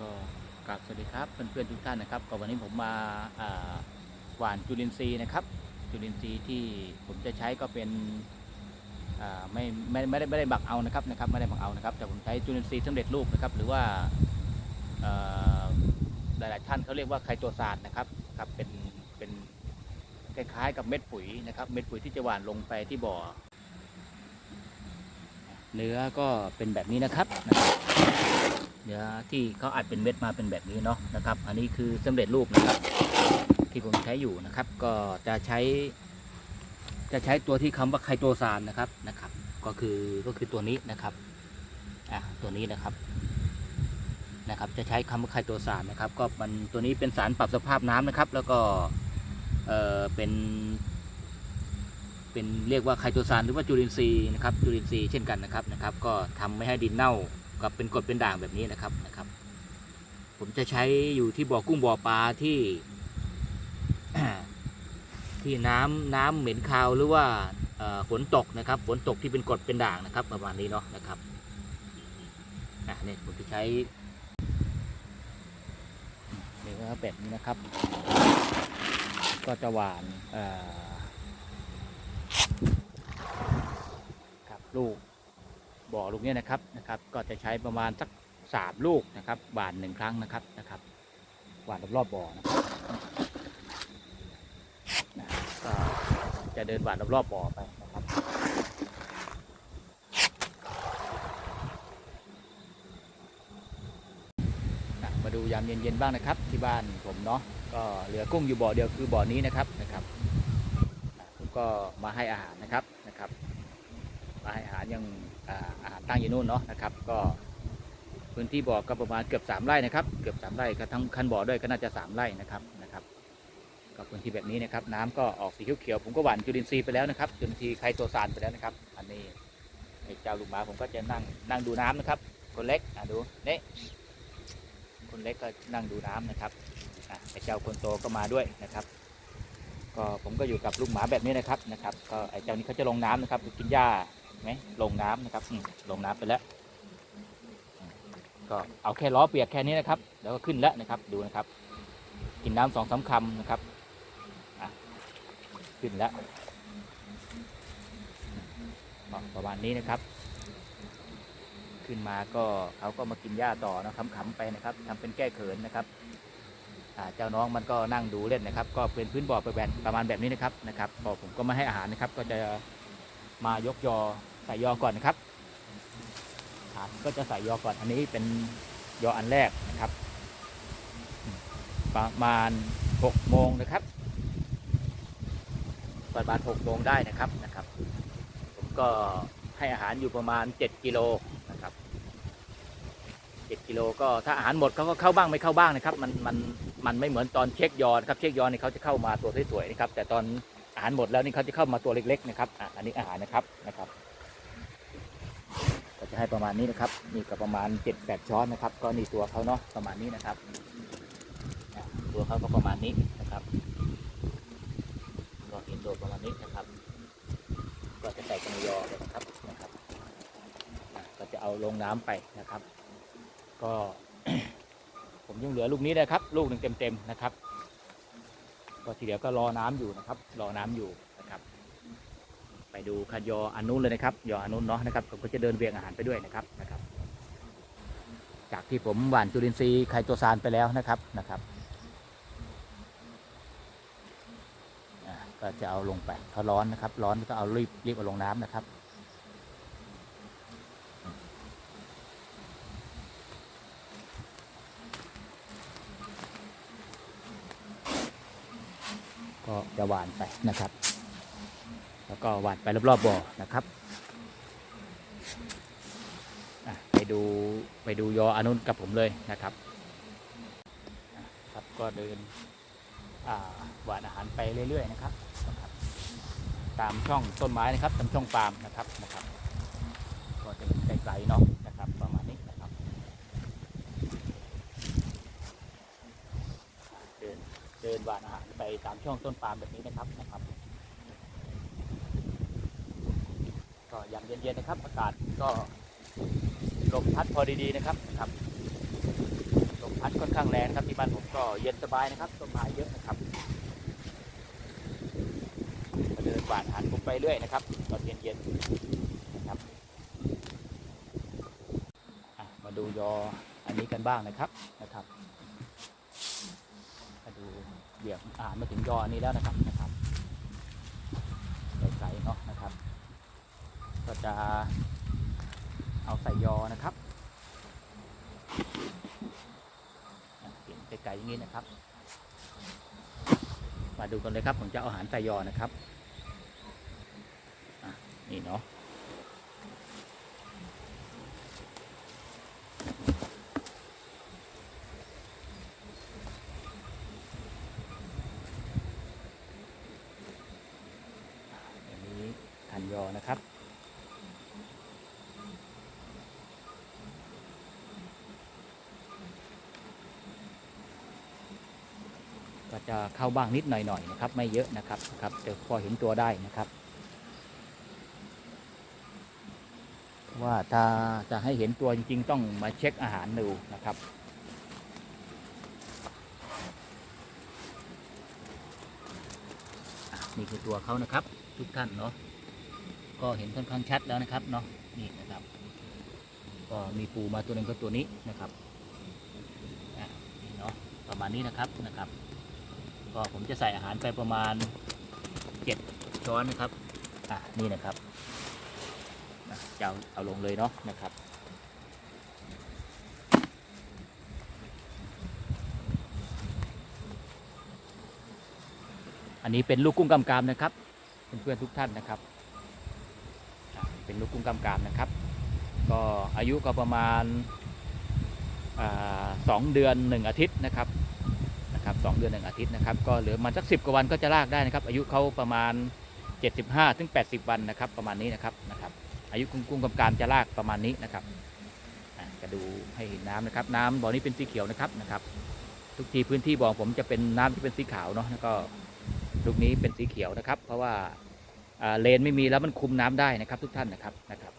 ก็กราบสวัสดีครับเพื่อนๆทุกท่านนะครับก็วันนี้ผมมาหว่านจุลินทรีย์นะครับ จุลินทรีย์ที่ผมจะใช้ก็เป็นไม่ไม่ไม่ได้ไม่ได้บักเอานะครับนะครับไม่ได้บักเอานะครับแต่ผมใช้จุลินทรีย์สำเร็จรูปนะครับ หรือว่าหลายๆท่านเขาเรียกว่าไคโตซานนะครับครับเป็นเป็นคล้ายๆกับเม็ดปุ๋ยนะครับ เม็ดปุ๋ยที่จะหว่านลงไปที่บ่อ เนื้อก็เป็นแบบนี้นะครับ นะครับเนื้อที่เขาอัดเป็นเม็ดมาเป็นแบบนี้เนาะนะครับ อันนี้คือสำเร็จรูปนะครับ ที่ผมใช้อยู่นะครับ ก็จะใช้ จะใช้ตัวที่คำว่าไคโตซานนะครับนะครับ ก็คือก็คือตัวนี้นะครับอะตัวนี้นะครับนะครับ จะใช้คำว่าไคโตซานนะครับ ก็มันตัวนี้เป็นสารปรับสภาพน้ำนะครับ แล้วก็เออเป็นเป็นเรียกว่าไคโตซานหรือว่าจุลินทรีย์นะครับจุลินทรีย์เช่นกันนะครับนะครับ ก็ทำไม่ให้ดินเน่า กับเป็นกดเป็นด่างแบบนี้นะครับนะครับ ผมจะใช้อยู่ที่บ่อกุ้งบ่อปลาที่ ที่น้ำน้ำเหม็นคาวหรือว่าฝนตกนะครับ ฝนตกที่เป็นกดเป็นด่างนะครับ ประมาณนี้เนาะนะครับอะเนี่ยผมจะใช้เนื้อแบบนี้นะครับ ก็จะหวานครับลูก บ่อลูกนี้นะครับนะครับ ก็จะใช้ประมาณสักสามลูกนะครับหวานหนึ่งครั้งนะครับนะครับหวานรอบๆบ่อนะครับก็จะเดินหวานรอบๆบ่อไปนะครับมาดูยามเย็นๆบ้างนะครับ ที่บ้านผมเนาะก็เหลือกุ้งอยู่บ่อเดียวคือบ่อนี้นะครับนะครับผมก็มาให้อาหารนะครับนะครับ อาหารยังอาหารตั้งอยู่นู่นเนาะนะครับ ก็พื้นที่บ่อก็ประมาณเกือบ3ไร่นะครับ เกือบ3ไร่ก็ทั้งคันบ่อด้วยก็น่าจะ 3 ไร่นะครับนะครับ ก็พื้นที่แบบนี้นะครับ น้ำก็ออกสีเขียวๆผมก็หว่านจุลินทรีย์ไปแล้วนะครับจุลินทรีย์ไคโตซานไปแล้วนะครับ อันนี้ไอ้เจ้าลูกหมาผมก็จะนั่งนั่งดูน้ำนะครับ คนเล็กอะดูนี่คนเล็กก็นั่งดูน้ำนะครับไอ้เจ้าคนโตก็มาด้วยนะครับ ก็ผมก็อยู่กับลูกหมาแบบนี้นะครับนะครับ ก็ไอ้เจ้านี้เขาจะลงน้ำนะครับกินหญ้าไหมลงน้ำนะครับลงน้ำไปแล้ว ก็เอาแค่ล้อเปียกแค่นี้นะครับ แล้วก็ขึ้นแล้วนะครับดูนะครับ กินน้ำสองสามคำนะครับขึ้นแล้วประมาณนี้นะครับ ขึ้นมาก็เขาก็มากินหญ้าต่อนะขำๆไปนะครับทำเป็นแก้เขินนะครับ เจ้าน้องมันก็นั่งดูเล่นนะครับ ก็เป็นพื้นบ่อประมาณประมาณแบบนี้นะครับนะครับพอผมก็มาให้อาหารนะครับ ก็จะมายกยอใส่ยอก่อนนะครับฐานก็จะใส่ยอก่อนอันนี้เป็นยออันแรกนะครับ ประมาณ6โมงนะครับประมาณ6โมงได้นะครับนะครับ ผมก็ให้อาหารอยู่ประมาณ 7กิโลนะครับ7กิโลก็ถ้าอาหารหมดเขาก็เข้าบ้างไม่เข้าบ้างนะครับ มันมัน มันไม่เหมือนตอนเช็คยอนะครับเช็คยอนี่เขาจะเข้ามาตัวสวยๆนะครับ แต่ตอนอาหารหมดแล้วนี่เขาจะเข้ามาตัวเล็กๆนะครับอะอันนี้อาหารนะครับนะครับ ก็จะให้ประมาณนี้นะครับนี่ก็ประมาณ7 8ช้อนนะครับ ก็นี่ตัวเขาเนาะประมาณนี้นะครับ ตัวเขาก็ประมาณนี้นะครับก็เห็นตัวประมาณนี้นะครับ ก็จะใส่กันยอเลยนะครับนะครับ ก็จะเอาลงน้ำไปนะครับ ก็ ยังเหลือลูกนี้นะครับ ลูกหนึ่งเต็มๆนะครับก็ทีเดียวก็รอน้ำอยู่นะครับ รอน้ำอยู่นะครับ ไปดูคันยออันนู้นเลยนะครับ ยออันนู้นเนาะนะครับผมก็จะเดินเวียงอาหารไปด้วยนะครับนะครับ จากที่ผมหว่านจุลินทรีย์ไคโตซานไปแล้วนะครับนะครับก็จะเอาลงไปเขาร้อนนะครับ ร้อนก็เอารีบรีบเอาลงน้ำนะครับ ก็จะหวานไปนะครับ แล้วก็หวานไปรอบๆบ่อนะครับไปดูไปดูยออนุนกับผมเลยนะครับครับก็เดินหวานอาหารไปเรื่อยๆนะครับ ตามช่องต้นไม้นะครับตามช่องปาล์มนะครับนะครับ ก็จะไกลๆเนาะนะครับ ประมาณนี้นะครับ เดิน เดินวานอาหารไปตามช่องต้นปาล์มแบบนี้นะครับนะครับก็ยามเย็นๆนะครับ อากาศก็ลมพัดพอดีๆนะครับนะครับลมพัดค่อนข้างแรงครับที่บ้านผมก็เย็นสบายนะครับต้นไม้เยอะนะครับก็เดินหวานอาหารผมไปเรื่อยนะครับตอนเย็นๆนะครับมาดูยออันนี้กันบ้างนะครับนะครับมาดู เหยียบอ่านมาถึงยออันนี้แล้วนะครับนะครับใสๆเนาะนะครับ ก็จะเอาใส่ยอนะครับเห็นไกลๆอย่างนี้นะครับ มาดูกันเลยครับผมจะเอาอาหารใส่ยอนะครับนี่เนาะอันนี้ขัน ยอนะครับ ก็จะเข้าบ้างนิดหน่อยๆนะครับ ไม่เยอะนะครับนะครับแต่พอเห็นตัวได้นะครับ ว่าถ้าจะให้เห็นตัวจริงๆ ต้องมาเช็คอาหารดูนะครับนี่คือตัวเขานะครับ ทุกท่านเนาะ ก็เห็นค่อนข้างชัดแล้วนะครับเนาะนี่นะครับ ก็มีปูมาตัวหนึ่งก็ตัวนี้นะครับอะนี่เนาะประมาณนี้นะครับนะครับ ก็ผมจะใส่อาหารไปประมาณเจ็ดช้อนนะครับอะนี่นะครับจะเอาเอาลงเลยเนาะนะครับอันนี้เป็นลูกกุ้งกำกามนะครับเพื่อนๆทุกท่านนะครับ เป็นลูกกุ้งกำกามนะครับ ก็อายุก็ประมาณสองเดือนหนึ่งอาทิตย์นะครับนะครับสองเดือนหนึ่งอาทิตย์นะครับ ก็เหลือมันสักสิบกว่าวันก็จะลากได้นะครับ อายุเขาประมาณ 75ถึง80 วันนะครับ ประมาณนี้นะครับนะครับ อายุกุ้งกุ้งกำการจะลากประมาณนี้นะครับจะดูให้เห็นน้ำนะครับ น้ำบ่อนี้เป็นสีเขียวนะครับนะครับทุกทีพื้นที่บ่อผมจะเป็นน้ำที่เป็นสีขาวเนาะแล้วก็ลูกนี้เป็นสีเขียวนะครับ เพราะว่า เลนไม่มีแล้วมันคุมน้ำได้นะครับทุกท่านนะครับนะครับ